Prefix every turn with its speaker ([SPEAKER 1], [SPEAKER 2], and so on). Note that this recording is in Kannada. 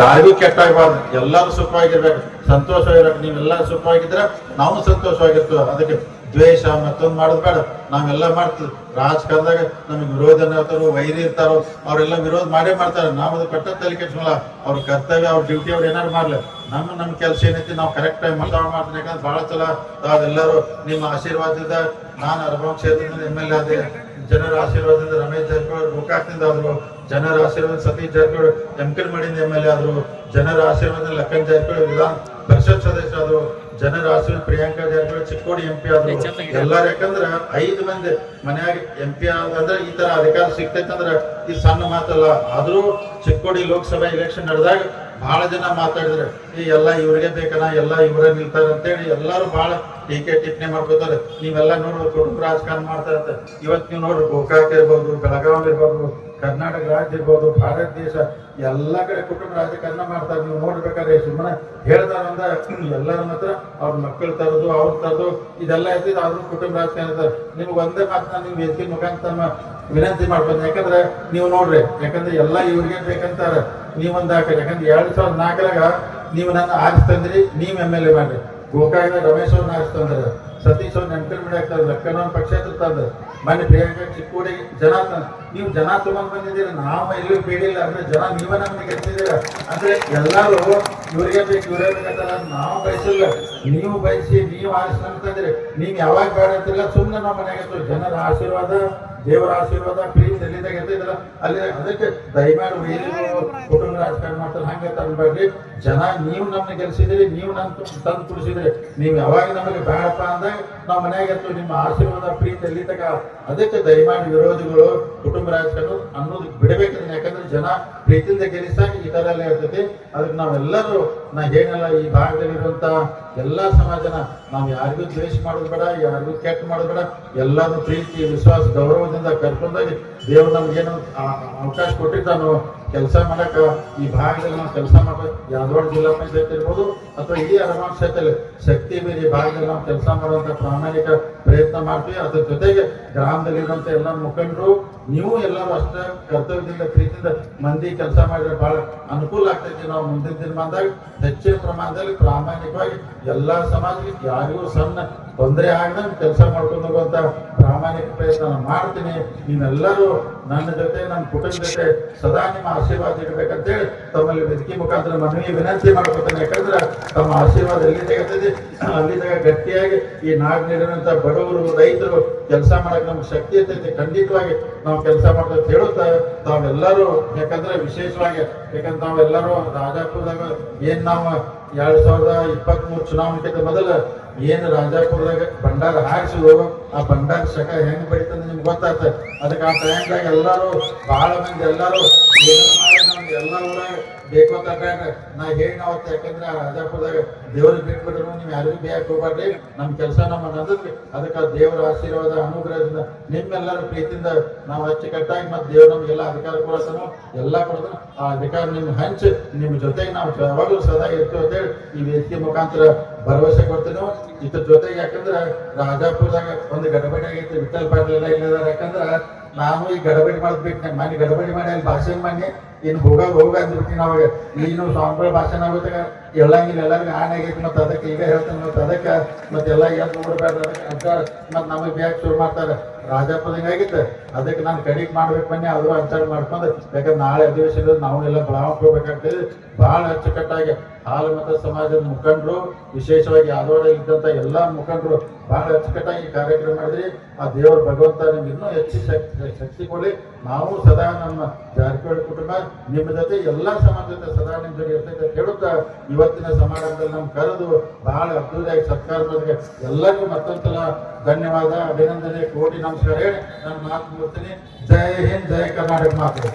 [SPEAKER 1] ಯಾರಿಗೂ ಕೆಟ್ಟಾಗಬಾರ್ದು. ಎಲ್ಲರೂ ಸುಖವಾಗಿರ್ಬೇಕು. ಸಂತೋಷವಾಗಿರ್ಬೇಕು. ನೀವೆಲ್ಲ ಸುಖವಾಗಿದ್ರೆ ನಾವು ಸಂತೋಷವಾಗಿರ್ತೀವಿ. ಅದಕ್ಕೆ ದ್ವೇಷ ಮತ್ತೊಂದು ಮಾಡೋದು ಬೇಡ. ನಾವೆಲ್ಲ ಮಾಡ್ತೀವಿ. ರಾಜಕಾರಣದಾಗ ನಮಗೆ ವಿರೋಧನ ಇರ್ತಾರೋ, ವೈರಿ ಇರ್ತಾರೋ, ಅವರೆಲ್ಲ ವಿರೋಧ ಮಾಡೇ ಮಾಡ್ತಾರೆ. ನಾವು ಅದು ಕಟ್ಟ ತಲೆ ಕೆಡ್ಸಲ್ಲ ಅವ್ರ ಕರ್ತವ್ಯ, ಅವ್ರ ಡ್ಯೂಟಿ ಅವ್ರು ಏನಾರು ಮಾಡ್ಲಿ. ನಮ್ಮ ನಮ್ಮ ಕೆಲಸ ಏನೈತಿ ನಾವು ಕರೆಕ್ಟ್ ಟೈಮ್ ಮಾತಾಡ ಮಾಡ್ತೀನಿ ಯಾಕಂದ್ರೆ ಭಾಳ ಸಲ ತಾವೆಲ್ಲರೂ ನಿಮ್ಮ ಆಶೀರ್ವಾದದಿಂದ ನಾನು ಅರಬಾವ್ ಕ್ಷೇತ್ರದಿಂದ ಎಂ ಎಲ್ ಎ ಆದೆ. ಜನರ ಆಶೀರ್ವಾದದಿಂದ ರಮೇಶ್ ಜಾರಕಿಹೊಳಿ ಗೋಕಾಕ್ನಿಂದ ಆದ್ರು ಜನರ ಆಶೀರ್ವಾದ ಸತೀಶ್ ಜಾರಕಿಹೊಳಿ ಎಂ ಮಾಡಿದ ಎಂ ಎಲ್ ಎ ಆದ್ರು ಜನರ ಆಶೀರ್ವಾದ ಲಕ್ಕನ್ ಜಾರಕಿಹೊಳಿ ವಿಧಾನ ಪರಿಷತ್ ಸದಸ್ಯ ಆದ್ರು ಜನರ ಆಶೀರ್ವಾದ ಪ್ರಿಯಾಂಕಾ ಜಾರಕಿಹೊಳಿ ಚಿಕ್ಕೋಡಿ ಎಂ ಪಿ ಆದ್ರು ಎಲ್ಲಾರು ಯಾಕಂದ್ರೆ ಐದು ಮಂದಿ ಮನೆಯಾಗ ಎಂ ಪಿ ಅಂದ್ರೆ ಈ ತರ ಅಧಿಕಾರ ಸಿಗ್ತೈತಂದ್ರ ಈ ಸಣ್ಣ ಮಾತಲ್ಲ. ಆದ್ರೂ ಚಿಕ್ಕೋಡಿ ಲೋಕಸಭಾ ಎಲೆಕ್ಷನ್ ನಡೆದಾಗ ಬಹಳ ಜನ ಮಾತಾಡಿದ್ರೆ ಈ ಎಲ್ಲ ಇವ್ರಿಗೆ ಬೇಕನ? ಎಲ್ಲ ಇವರೇ ನಿಲ್ತಾರೆ? ಅಂತೇಳಿ ಎಲ್ಲಾರು ಬಹಳ ಟೀಕೆ ಟಿಪ್ಪಣಿ ಮಾಡ್ಕೋತಾರೆ. ನೀವೆಲ್ಲ ನೋಡ್ಬೇಕು ಕುಟುಂಬ ರಾಜಕಾರಣ ಮಾಡ್ತಾರಂತ ಇವತ್ತು ನೀವು ನೋಡ್ರಿ ಗೋಕಾಕ್ ಇರ್ಬೋದು ಬೆಳಗಾವಿ ಇರ್ಬೋದು ಕರ್ನಾಟಕ ರಾಜ್ಯ ಇರ್ಬೋದು, ಭಾರತ ದೇಶ, ಎಲ್ಲ ಕಡೆ ಕುಟುಂಬ ರಾಜಕಾರಣ ಮಾಡ್ತಾರೆ. ನೀವು ನೋಡ್ಬೇಕಾದ್ರೆ ಸುಮ್ಮನೆ ಹೇಳ್ತಾರ ಅಂದ ಎಲ್ಲರ ಮಾತ್ರ ಅವ್ರ ಮಕ್ಕಳು ತರೋದು, ಅವ್ರ ತರೋದು, ಇದೆಲ್ಲ ಇರ್ತಿದ್. ಅವ್ರ ಕುಟುಂಬ ರಾಜಕಾರಣ ನಿಮ್ಗೆ ಒಂದೇ ಮಾತನ್ನ ನೀವು ವೇದಿಕೆ ಮುಖಾಂತರ ವಿನಂತಿ ಮಾಡ್ಬೋದು. ಯಾಕಂದ್ರೆ ನೀವು ನೋಡ್ರಿ, ಯಾಕಂದ್ರೆ ಎಲ್ಲ ಇವ್ರಿಗೆ ಬೇಕಂತಾರೆ. ನೀವೊಂದು ಹಾಕ್ರಿ. ಯಾಕಂದ್ರೆ ಎರಡು ಸಾವಿರದ ನಾಲ್ಕರಾಗ ನೀವು ನನ್ನ ಆರಿಸ್ತಂದ್ರಿ ನೀವು ಎಂ ಎಲ್ ಎ ಮಾಡ್ರಿ. ಗೋಕಾಗ ರಮೇಶ್ ಅವ್ರನ್ನ ಆರಿಸ್ತಂದ್ರೆ ಸತೀಶ್ ಅವ್ರನ್ನ ಎಂಟರ್ ಮಾಡಿ ಹಾಕ್ತಾರೆ ಲಕ್ಕನ ಪಕ್ಷ ತಂದ್ರೆ. ಮನೆ ಬೇಗ ಚಿಕ್ಕೋಡಿ ಜನ ನೀವು ಜನ ತಗೊಂಡ್ ಬಂದಿದ್ದೀರ, ನಾವು ಎಲ್ಲೂ ಬೇಡಿಲ್ಲ ಅಂದ್ರೆ ಜನ ನೀವೇ ನಮ್ಗೆ ಅಂದ್ರೆ ಎಲ್ಲಾರು ಇವ್ರಿಗೆ ಬೇಕು, ಇವ್ರೇ ಬೇಕಲ್ಲ ನಾವು ಬಯಸಿಲ್ಲ. ನೀವು ಬಯಸಿ, ನೀವು ಆರಿಸ್ಕೊಂತಂದ್ರೆ ನೀವು ಯಾವಾಗ ಬೇಡ ಅಂತಿಲ್ಲ ಸುಮ್ಮನೆ ನಮ್ಮ ಮನೆಗೆ ಜನರ ಆಶೀರ್ವಾದ, ದೇವರ ಆಶೀರ್ವಾದ, ಪ್ರೀತಿ ಎಲ್ಲಿದಾಗ ಎತ್ತಿದ್ರ ಅಲ್ಲಿ ಅದಕ್ಕೆ ದಯಮಾಡಿ ವೈರಿಗಳು ಕುಟುಂಬ ರಾಜಕಾರಣ ಮಾಡ್ತಾರೆ, ಹಂಗೆ ತಂದ್ಬೇಡ್ರಿ ಜನ ನೀವು ನಮ್ಮನ್ನ ಗೆಲ್ಸಿದ್ರಿ ನೀವು ನಮ್ ತಂದು ಕುಡಿಸಿದ್ರಿ ನೀವು ಯಾವಾಗ ನಮಗೆ ಬೇಡಪ್ಪ ಅಂದಾಗ ನಾವು ಮನ್ಯಾಗ ನಿಮ್ಮ ಆಶೀರ್ವಾದ, ಪ್ರೀತಿ ಎಲ್ಲಿದಾಗ ಅದಕ್ಕೆ ದಯಮಾಡಿ ವಿರೋಧಿಗಳು, ಕುಟುಂಬ ರಾಜಕಾರಣ ಅನ್ನೋದು ಬಿಡಬೇಕು ಯಾಕಂದ್ರೆ ಜನ ಪ್ರೀತಿಯಿಂದ ಗೆಲ್ಲಿಸಾಗ ಈ ತರ ಎಲ್ಲ ಇರ್ತೈತಿ. ಅದಕ್ಕೆ ನಾವೆಲ್ಲರೂ ನಾ ಏನಲ್ಲ ಈ ಭಾಗದಲ್ಲಿರುವಂತ ಎಲ್ಲಾ ಸಮಾಜನ ನಾವು ಯಾರಿಗೂ ದ್ವೇಷ ಮಾಡೋದು ಬೇಡ, ಯಾರಿಗೂ ಕೆಟ್ಟ ಮಾಡೋದು ಬೇಡ. ಎಲ್ಲಾರು ಪ್ರೀತಿ, ವಿಶ್ವಾಸ, ಗೌರವದಿಂದ ಕರ್ಕೊಂಡೋಗಿ ದೇವ್ರು ನಮ್ಗೇನು ಅವಕಾಶ ಕೊಟ್ಟಿದ್ದಾನು, ಕೆಲಸ ಮಾಡಕ, ಈ ಭಾಗದಲ್ಲಿ ನಾವು ಕೆಲಸ ಮಾಡಬೇಕು ಯಾದವಾಡ ಜಿಲ್ಲಾ ಪಂಚಾಯತ್ ಇರ್ಬೋದು ಅಥವಾ ಇಡೀ ಅರಮಾನ್ ಕ್ಷೇತ್ರದಲ್ಲಿ ಶಕ್ತಿ ಮೀರಿ ಭಾಗದಲ್ಲಿ ನಾವು ಕೆಲಸ ಮಾಡುವಂಥ ಪ್ರಾಮಾಣಿಕ ಪ್ರಯತ್ನ ಮಾಡ್ತೀವಿ. ಅದ್ರ ಜೊತೆಗೆ ಗ್ರಾಮದಲ್ಲಿರುವಂಥ ಎಲ್ಲ ಮುಖಂಡರು, ನೀವು ಎಲ್ಲರೂ ಅಷ್ಟೇ ಕರ್ತವ್ಯದಿಂದ, ಪ್ರೀತಿಯಿಂದ ಮಂದಿ ಕೆಲಸ ಮಾಡಿದ್ರೆ ಬಹಳ ಅನುಕೂಲ ಆಗ್ತೈತಿ. ನಾವು ಮುಂದಿನ ದಿನಮಾನದಾಗ ಹೆಚ್ಚಿನ ಪ್ರಮಾಣದಲ್ಲಿ ಪ್ರಾಮಾಣಿಕವಾಗಿ ಎಲ್ಲಾ ಸಮಾಜಕ್ಕೆ ಯಾರಿಗೂ ಸಣ್ಣ ತೊಂದರೆ ಆಗದಂಗೆ ಕೆಲಸ ಮಾಡ್ಕೊಂಡು ಹೋಗುವಂತ ಪ್ರಾಮಾಣಿಕ ಪ್ರಯತ್ನ ಮಾಡ್ತೀನಿ. ನೀವೆಲ್ಲರೂ ನನ್ನ ಜೊತೆ, ನನ್ನ ಕುಟುಂಬ ಜೊತೆ ಸದಾ ನಿಮ್ಮ ಆಶೀರ್ವಾದ ಇರ್ಬೇಕಂತೇಳಿ ತಮ್ಮಲ್ಲಿ ವೇದಿಕೆ ಮುಖಾಂತರ ಮನವಿ ವಿನಂತಿ ಮಾಡ್ಕೊತಾನೆ. ಯಾಕಂದ್ರೆ ತಮ್ಮ ಆಶೀರ್ವಾದ ಎಲ್ಲಿ ತೆಗೆತದೆ ಅಲ್ಲಿ ತಗ ಗಟ್ಟಿಯಾಗಿ ಈ ನಾಡಿನಲ್ಲಿರುವಂತ ಬಡವರು, ರೈತರು ಕೆಲಸ ಮಾಡಕ್ಕೆ ನಮ್ಗೆ ಶಕ್ತಿ ಇರ್ತೈತಿ. ಖಂಡಿತವಾಗಿ ನಾವು ಕೆಲಸ ಮಾಡ್ತಾ ಹೇಳುತ್ತಾ ತಾವೆಲ್ಲರೂ, ಯಾಕಂದ್ರೆ ವಿಶೇಷವಾಗಿ, ಯಾಕಂದ್ರೆ ನಾವೆಲ್ಲರೂ ರಾಜಾಪುರದಾಗ ಏನು ನಾವು ಎರಡು ಸಾವಿರದ ಇಪ್ಪತ್ತ್ ಚುನಾವಣೆಗಿಂತ ಮೊದಲ ಏನ್ ರಾಜಾಪುರದಾಗ ಭಂಡಾರ ಹಾರಿಸಿದ್ರು ಆ ಬಂಡಾರ ಶಕ ಹೆಂಗ್ ಬಡಿತಂದ್ರೆ ನಿಮ್ಗೆ ಗೊತ್ತಾಗ್ತದೆ ಅದಕ್ಕೆ ಆ ಟೈಮ್ದಾಗ ಎಲ್ಲರೂ ಬಹಳ ಮಂದಿ ಎಲ್ಲರೂ ನಮ್ಗೆ ಎಲ್ಲ ಬೇಕು ಅಂತ ನಾ ಹೇಳಿ ಅವತ್ತು ಯಾಕಂದ್ರೆ ಆ ರಾಜಾಪುರದಾಗ ದೇವ್ರಿಗೆ ಬಿಟ್ಬಿಟ್ರು ನೀವು ಯಾರಿಗೂ ಬೇಯಕ್ ಹೋಗ್ಬಾರ್ರಿ ನಮ್ ಕೆಲಸ ನಮ್ಮ ನದಕ್ಕೆ ಅದಕ್ಕೆ ದೇವರ ಆಶೀರ್ವಾದ, ಅನುಗ್ರಹದಿಂದ ನಿಮ್ಮೆಲ್ಲರ ಪ್ರೀತಿಯಿಂದ ನಾವು ಅಚ್ಚುಕಟ್ಟಾಗಿ ಮತ್ತೆ ದೇವ್ರು ನಮ್ಗೆಲ್ಲ ಅಧಿಕಾರ ಕೊಡತಾನು ಎಲ್ಲ ಕೊಡೋದು ಆ ಅಧಿಕಾರ ನಿಮ್ಗೆ ಹಂಚಿ, ನಿಮ್ ಜೊತೆಗೆ ನಾವು ಯಾವಾಗಲೂ ಸದಾ ಇರ್ತೀವಿ ಅಂತೇಳಿ ಈ ವೇದಿಕೆ ಮುಖಾಂತರ ಭರವಸೆ ಕೊಡ್ತೇನೆ. ಇದ್ರ ಜೊತೆಗೆ ಯಾಕಂದ್ರೆ ರಾಜಾಪುರದಾಗ ಒಂದು ಗಡಬಡಿ ಆಗೈತಿ ವಿಠಲ್ ಪಾಟೀಲ್ ಎಲ್ಲ ಇಲ್ಲಿದಾರೆ ಯಾಕಂದ್ರೆ ನಾನು ಈ ಗಡಬಡಿ ಮಾಡ್ಬೇಕು ಬಿಟ್ಟು ಮನೆ, ಗಡಬಡಿ ಮಾಡಿ ಅಲ್ಲಿ ಭಾಷಣ ಮಾಡಿ ಇನ್ನು ಹೋಗಾಗ ಹೋಗ ಅಂದ್ಬಿಡ್ತೀನಿ ಅವಾಗ ನೀನು ಸ್ವಾಮಿಗಳ ಭಾಷಣ ಆಗುತ್ತಾಗ ಎಲ್ಲಂಗಿಲ್ಲ, ಎಲ್ಲರಿಗೂ ಆಣೆ ಆಗೈತಿ ಮತ್ತೆ ಅದಕ್ಕೆ ಈಗ ಹೇಳ್ತೇನೆ, ಮತ್ತೆ ಅದಕ್ಕೆ ಮತ್ತೆಲ್ಲ ಎದ್ದು ನೋಡ್ಬಾರ್ದು ಅದಕ್ಕೆ ಅಂತ ಮತ್ತೆ ನಮಗೆ ಬ್ಯಾಗ್ ಶುರು ಮಾಡ್ತಾರೆ. ರಾಜಾಪುರ ಆಗಿತ್ತು. ಅದಕ್ಕೆ ನಾನು ಕಡಿಮೆ ಮಾಡ್ಬೇಕು ಬನ್ನಿ ಅದು ಅಂಚಾರ ಮಾಡ್ಕೊಂಡು ಯಾಕಂದ್ರೆ ನಾಳೆ ಅಧಿವೇಶನ ನಾವು ಎಲ್ಲ ಬೆಳಗಾವಿ ಹೋಗ್ಬೇಕಾಗ್ತದೆ. ಬಹಳ ಅಚ್ಚುಕಟ್ಟಾಗಿ. ಹಾಲು ಮತ ಸಮಾಜದ ಮುಖಂಡರು, ವಿಶೇಷವಾಗಿ ಯಾದವಾಡ ಇದ್ದಂತ ಎಲ್ಲಾ ಮುಖಂಡರು ಬಹಳ ಅಚ್ಚುಕಟ್ಟಾಗಿ ಕಾರ್ಯಕ್ರಮ ಮಾಡಿದ್ರಿ. ಆ ದೇವರ ಭಗವಂತ ನಿಮ್ಗೆ ಇನ್ನೂ ಹೆಚ್ಚು ಶಕ್ತಿ ಶಕ್ತಿ ಕೊಡಿ ನಾವು ಸದಾ ನಮ್ಮ ಜಾರಕಿಹೊಳಿ ಕುಟುಂಬ, ನಿಮ್ಮ ಜೊತೆ ಎಲ್ಲಾ ಸಮಾಜದ ಸದಾ ನಿಮ್ಮ ಜೊತೆ ಇರ್ತೈತೆ ಕೇಳುತ್ತಾ ಇವತ್ತಿನ ಸಮಾರಂಭದಲ್ಲಿ ನಮ್ ಕರೆದು ಬಹಳ ಅದ್ದೂರಿಯಾಗಿ ಸತ್ಕಾರ ಮಾಡಿದ್ರೆ. ಎಲ್ಲರಿಗೂ ಮತ್ತೊಂದ್ಸಲ ಧನ್ಯವಾದ, ಅಭಿನಂದನೆ, ಕೋಟಿ ನಮಸ್ಕಾರ ಹೇಳಿ. ನಾನು ಮಾತು ಮುಗಿಸ್ತೀನಿ. ಜೈ ಹಿಂದ್, ಜೈ ಕರ್ನಾಟಕ ಮಾತು.